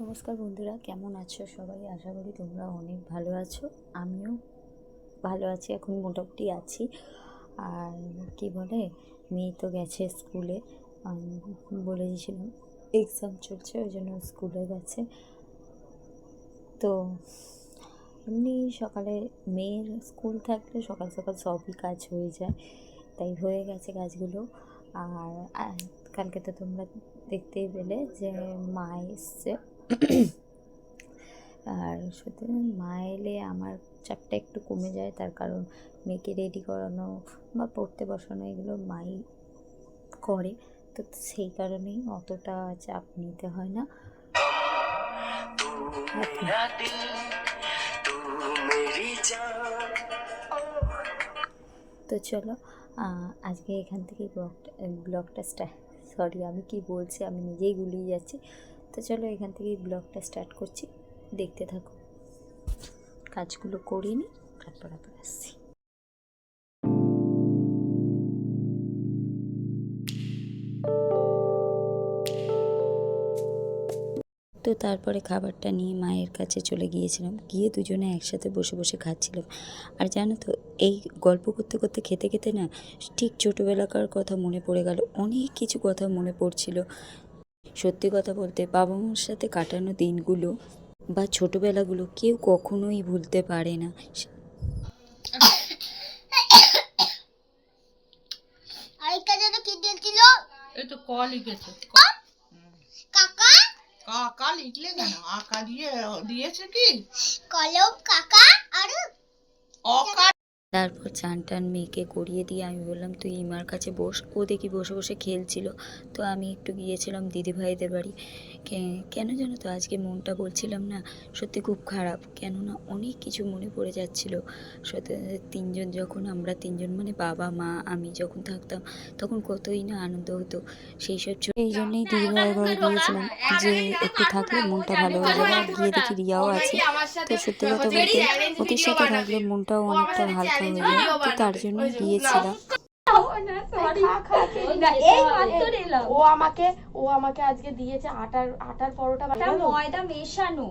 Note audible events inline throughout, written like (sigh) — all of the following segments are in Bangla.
নমস্কার বন্ধুরা, কেমন আছো সবাই? আশা করি তোমরা অনেক ভালো আছো। আমিও ভালো আছি, এখন মোটামুটি আছি। আর কি বলে, মেয়ে তো গেছে স্কুলে। বলে দিয়েছিলাম এক্সাম চলছে, ওই জন্য স্কুলে গেছে। তো এমনি সকালে মেয়ের স্কুল থাকলে সকাল সকাল সবই কাজ হয়ে যায়। তাই হয়ে গেছে কাজগুলো। আর কালকে তো তোমরা দেখতেই পেলে যে মা এসছে। আর সত্যি মা এলে আমার চাপটা একটু কমে যায়, তার কারণ মেয়েকে রেডি করানো বা পড়তে বসানো এগুলো মাই করে। তো সেই কারণেই অতটা চাপ নিতে হয় না। তো চলো আজকে এখান থেকে ব্লগটা ব্লগটা সরি আমি কি বলছি, আমি নিজেই গুলিয়ে যাচ্ছি। তো চলো এখান থেকেই ব্লগটা স্টার্ট করছি। দেখতে থাকো। কাজগুলো করিনি তারপর আবার আসছি। তো তারপরে খাবারটা নিয়ে মায়ের কাছে চলে গিয়েছিলাম। গিয়ে দুজনে একসাথে বসে বসে খাচ্ছিলাম। আর জানো তো, এই গল্প করতে করতে খেতে খেতে না ঠিক ছোটোবেলাকার কথা মনে পড়ে গেল। অনেক কিছু কথা মনে পড়ছিল। সত্যি কথা বলতে বাবা মার সাথে কাটানো দিনগুলো বা ছোটোবেলাগুলো কেউ কখনোই ভুলতে পারে না। আরেকটা যেন কি দিয়েছিল? এই তো ক লিখেছে। কাকা? কাকা লিখলে কেন? আঁকা দিয়ে দিয়েছে কি? কলম কাকা আর অকা তারপর চান টান মেয়েকে করিয়ে দিয়ে আমি বললাম, তুই ইমার কাছে বস। ও দেখি বসে বসে খেলছিল। তো আমি একটু গিয়েছিলাম দিদিভাইদের বাড়ি। কেন জানো তো আজকে মনটা বলছিলাম না, সত্যি খুব খারাপ। কেননা অনেক কিছু মনে পড়ে যাচ্ছিল। সত্যি, তিনজন যখন আমরা তিনজন মানে বাবা, মা, আমি যখন থাকতাম, তখন কতই না আনন্দ হতো। সেই সব এই জন্যই দিদিভাই ঘরে গিয়েছিলাম যে একটু থাকলে মনটা ভালো হয়ে যাবে। গিয়ে দেখি রিয়াও আছে। তো সত্যি কথা বলতে ওদের সাথে থাকলে মনটাও অনেকটা যায় তো তার জন্য গিয়েছিলাম। ও আমাকে ও আমাকে আজকে দিয়েছে আটার আটার পরোটা ময়দা মেশানো।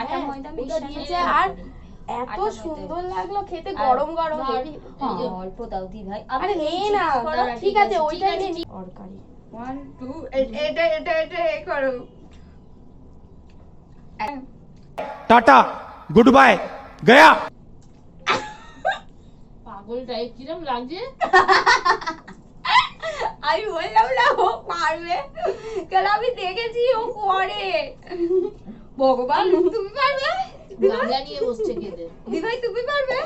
আটা হ্যাঁ, ময়দা মেশানো দিয়েছে আর এত সুন্দর লাগল খেতে গরম গরম অল্প দাও দি ভাই। আরে নে না ঠিক আছে ওইটাই নে। তরকারি। 1 2 এটা এটা এটা এ করো। টাটা গুড বাই গয়া। পাগলটা কিরম লাগছে আমি বললাম না ও পারবে। কারণ আমি দেখেছি ও করে। ভগবান তুমি পারবে? গাঁজা নিয়ে বসছে খেতে দিভাই তুমি পারবে?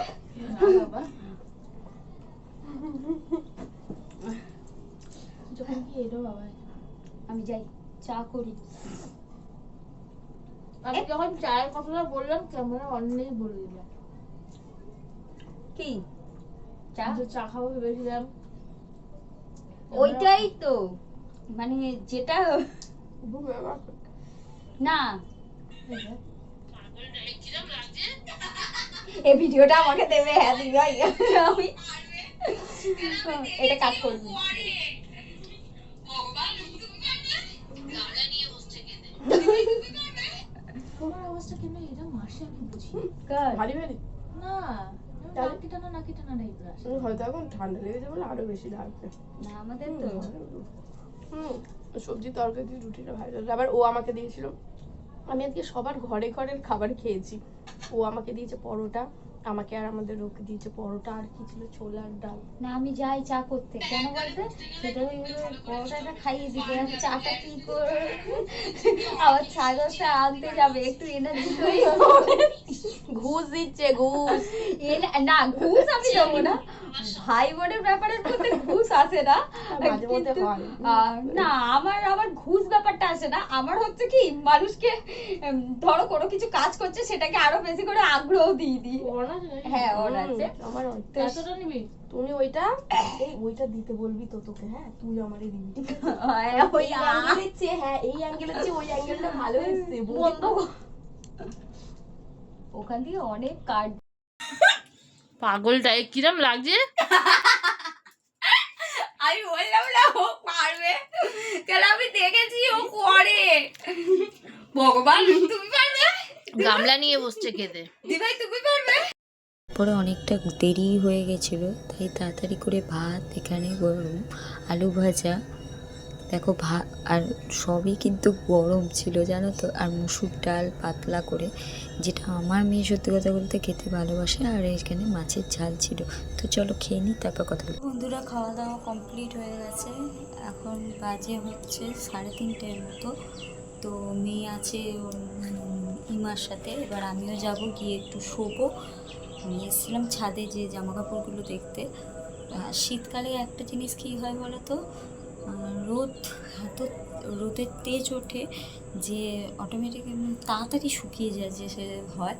যখন কি এলো বাবা? আমি যাই চা করি। আমি যখন চায়ের কথাটা বললাম ক্যামেরা অন্যই বলে দিলাম। কি? চা চা খাব ভেবেছিলাম। ওইটাই তো। মানে যেটা না। (laughs) এই ভিডিওটা আমাকে দেবে হ্যাঁ দিভাই আমি। এটা কাট করবি। তোমার অবস্থা কেন মাসে আমি বুঝি। না। হয়তো এখন ঠান্ডা লেগেছে বলে আরও বেশি লাগবে। না আমাদের তো। হুম সবজি তরকারি দিয়ে রুটিটা ভালো আবার ও আমাকে দিয়েছিল আমি আজকে সবার ঘরে ঘরের খাবার খেয়েছি। ও আমাকে দিয়েছে পরোটা আমাকে আর আমাদের ওকে দিয়েছে পরোটা আর কি ছিল ছোলার ডাল। না আমি যাই চা করতে। কেন বলতে? সেটা ওই পরোটাটা খাইয়ে দিতে আমি চাটা কি করে আবার ছাগলটা আনতে যাবে একটু এনার্জি তৈরি। ঘুষ দিচ্ছে ঘুষ। না ঘুষ আমি দেবো না। ভাই বোনের ব্যাপারের মধ্যে ঘুষ আসে না। না আমার ঘুষ ব্যাপারটা আসে না আমার হচ্ছে কি মানুষকে ধরো কোনো কিছু কাজ করছে সেটাকে আরও বেশি করে আগ্রহ দিয়ে দিই? হ্যাঁ ওর আছে। আমার নিবি? তুমি ওইটা ওইটা দিতে বলবি তো তোকে হ্যাঁ? তুই আমারে দিবি? হ্যাঁ, ওই চেয়ে হ্যাঁ এই চেয়ে ওই অ্যাঙ্গেলটা ভালো এসছে বন্ধ। ওখান দিয়ে অনেক কার্ড পাগলটা কিরম লাগছে? (laughs) তুমি পারবে? গামলা নিয়ে বসছে খেতে। দিভাই তুমি পারবে? পরে অনেকটা দেরি হয়ে গেছিল তাই তাড়াতাড়ি করে ভাত এখানে গরম আলু ভাজা। দেখো ভা আর সবই কিন্তু গরম ছিল জানো তো? আর মুসুর ডাল পাতলা করে যেটা আমার মেয়ে সত্যি কথা বলতে খেতে ভালোবাসে আর এখানে মাছের ঝাল ছিল। তো চলো খেয়ে নিই তারপর কথা বলব। বন্ধুরা খাওয়া দাওয়া কমপ্লিট হয়ে গেছে। এখন বাজে হচ্ছে সাড়ে তিনটের মতো। তো মেয়ে আছে ইমার সাথে। এবার আমিও যাব, গিয়ে একটু শোবো। আমি এসেছিলাম ছাদে যে জামা কাপড়গুলো দেখতে শীতকালে একটা জিনিস কী হয় বলো তো রোদ, এত রোদের তেজ ওঠে যে অটোমেটিক তাড়াতাড়ি শুকিয়ে যায় যে সে হয়।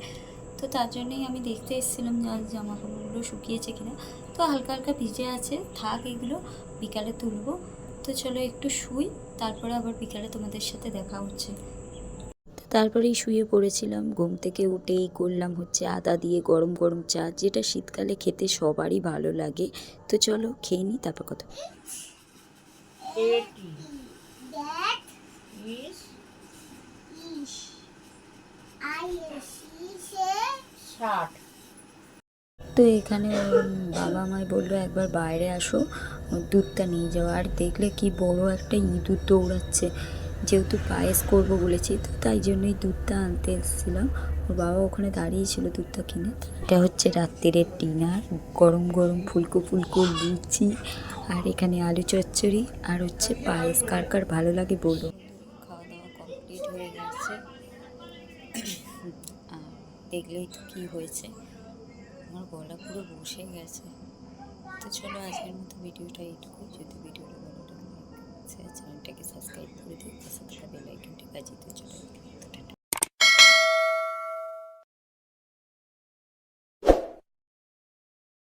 তো তার জন্যেই আমি দেখতে এসেছিলাম যে জামা কাপড়গুলো শুকিয়েছে কিনা। তো হালকা হালকা ভিজে আছে, থাক এগুলো, বিকালে তুলবো। তো চলো একটু শুই তারপরে আবার বিকালে তোমাদের সাথে দেখা হচ্ছে। তারপরেই শুয়ে পড়েছিলাম। ঘুম থেকে উঠেই করলাম হচ্ছে আদা দিয়ে গরম গরম চা যেটা শীতকালে খেতে সবারই ভালো লাগে। তো চলো খেয়ে নিই তারপর কথা। সে তো এখানে বাবা আমায় বলল, একবার বাইরে আসো, দুধটা নিয়ে যাও। আর দেখলে কি বড় একটা ইঁদুর দৌড়াচ্ছে। যেহেতু পায়েস করব বলেছি, তো তাই জন্যই দুধটা আনতে এসেছিলাম। ওর বাবা ওখানে দাঁড়িয়েছিল দুধটা কিনে। এটা হচ্ছে রাত্রিরের ডিনার। গরম গরম ফুলকো ফুলকো লুচি, আর এখানে আলু চচ্চড়ি, আর হচ্ছে পায়েস। কার কার ভালো লাগে বলো? খাওয়া দাওয়া কমপ্লিট হয়ে গেছে। দেখলেই তো কী হয়েছে। আমার গলা পুরো বসে গেছে। তো চলো আজকের মতো ভিডিওটা এইটুকু যদি ভিডিওটা ভালো লাগে চ্যানেলটাকে সাবস্ক্রাইব করে দিই পাশে থাকা বেল আইকনটি দিয়ে চলে